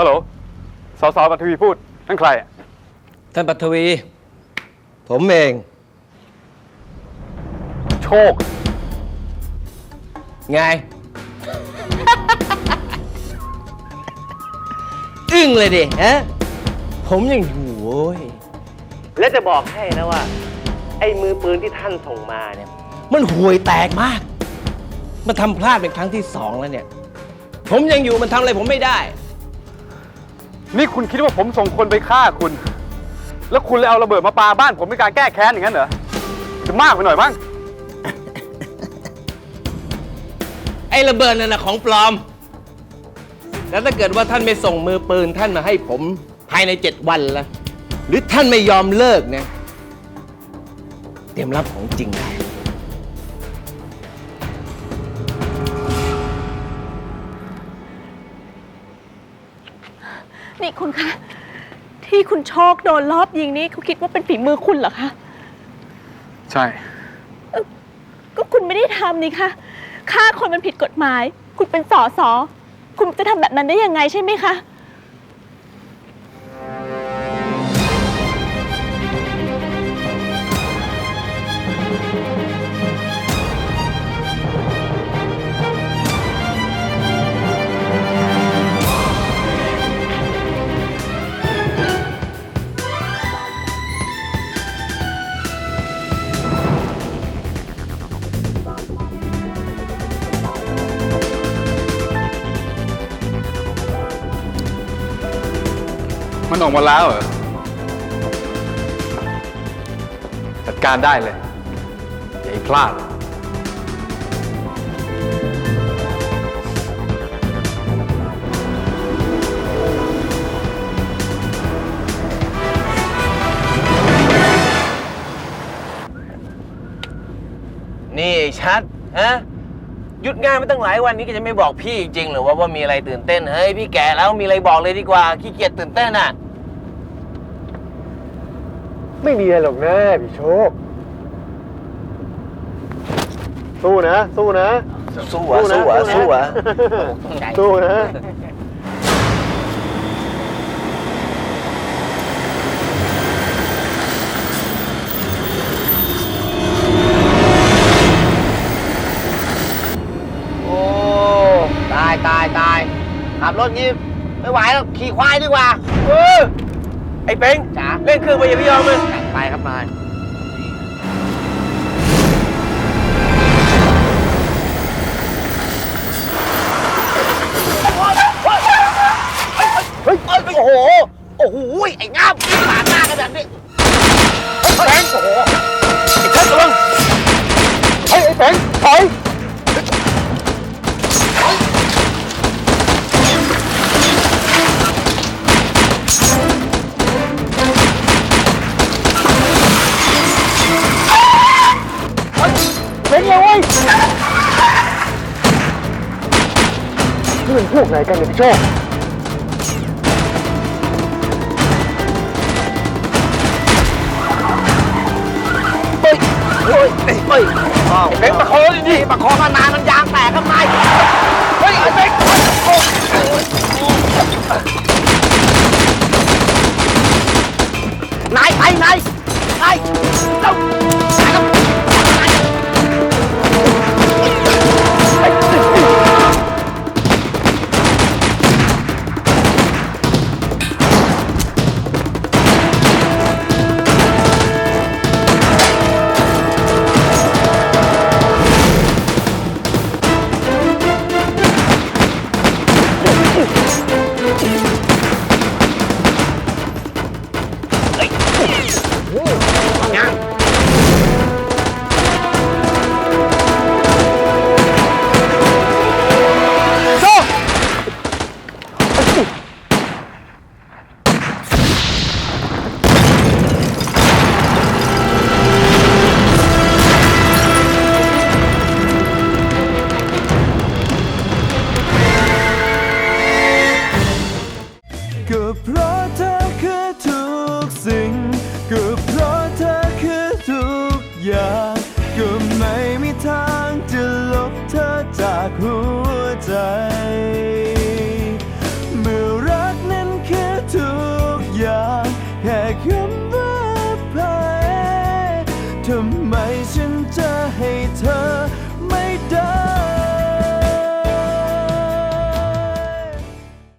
ฮัลโหล สสปัทวีพูดนั่นใครอะท่านปัทวี ผมเอง โชค ไง อึ้งเลยดิฮะ ผมยังอยู่โว้ย และจะบอกให้นะว่า ไอ้มือปืนที่ท่านส่งมาเนี่ย มันห่วยแตกมาก มันทำพลาดเป็นครั้งที่สองแล้วเนี่ย ผมยังอยู่มันทำอะไรผมไม่ได้ นี่คุณคิดว่าผมส่งคนไปฆ่าคุณ แล้วคุณเลยเอาระเบิดมาปาบ้านผมเป็นการแก้แค้นอย่างนั้นเหรอจะมากไปหน่อยมั้ง ไอ้ระเบิดนั่นนะของปลอม แล้วถ้าเกิดว่าท่านไม่ส่งมือปืนท่านมาให้ผมภายในเจ็ดวันละหรือท่านไม่ยอมเลิกนี่ยเตรียมรับของจริงได้ นี่คุณคะ ที่คุณโชคโดนรอบยิงนี่เขาคิดว่าเป็นฝีมือคุณเหรอคะ ใช่ ก็คุณไม่ได้ทำนี่คะฆ่าคนมันผิดกฎหมาย คุณเป็นสอสอคุณจะทำแบบนั้นได้ยังไงใช่ไหมคะ มันออกมาแล้วเหรอ จัดการได้เลย อย่าให้พลาด นี่ไอ้ชัด ฮะ หยุดงานมาตั้งหลายวันนี้ก็จะไม่บอกพี่จริงๆหรือว่าว่ามีอะไรตื่นเต้น เฮ้ย พี่แก่แล้วมีอะไรบอกเลยดีกว่าขี้เกียจตื่นเต้นอะ ไม่มีอะไรหรอกนะพี่โชค สู้นะ สู้นะ สู้อะสู้อะสู้อะสู้นะ โอ้ ตายตายตายขับรถงี้ไม่ไหวแล้วขี่ควายดีกว่า เออไอ้ เป้งจ๋าเล่นเครื่องไปอย่าไปยอมมันไปครับนายเฮ้ยเฮ้ยโอ้โห โอ้โห ไอ้งามปาดหน้ากันแบบนี้เฮ้ยแบงโอ้โห นี่เป็นพวกไหนกันเนี่ยพี่โชคเฮ้ยเฮ้ยเฮ้ยเบ็งประคองดิประคองมานานมันยางแตกข้างในเฮ้ยไอ้เบ็งนายไปนายนายเร็ว ก็เพราะเธอคือทุกสิ่ง ก็เพราะเธอคือทุกอย่าง ก็ไม่มีทางจะลบเธอจากหัวใจ เมื่อรักนั้นคือทุกอย่างแค่คำว่าภัยทำไมฉันจะให้เธอ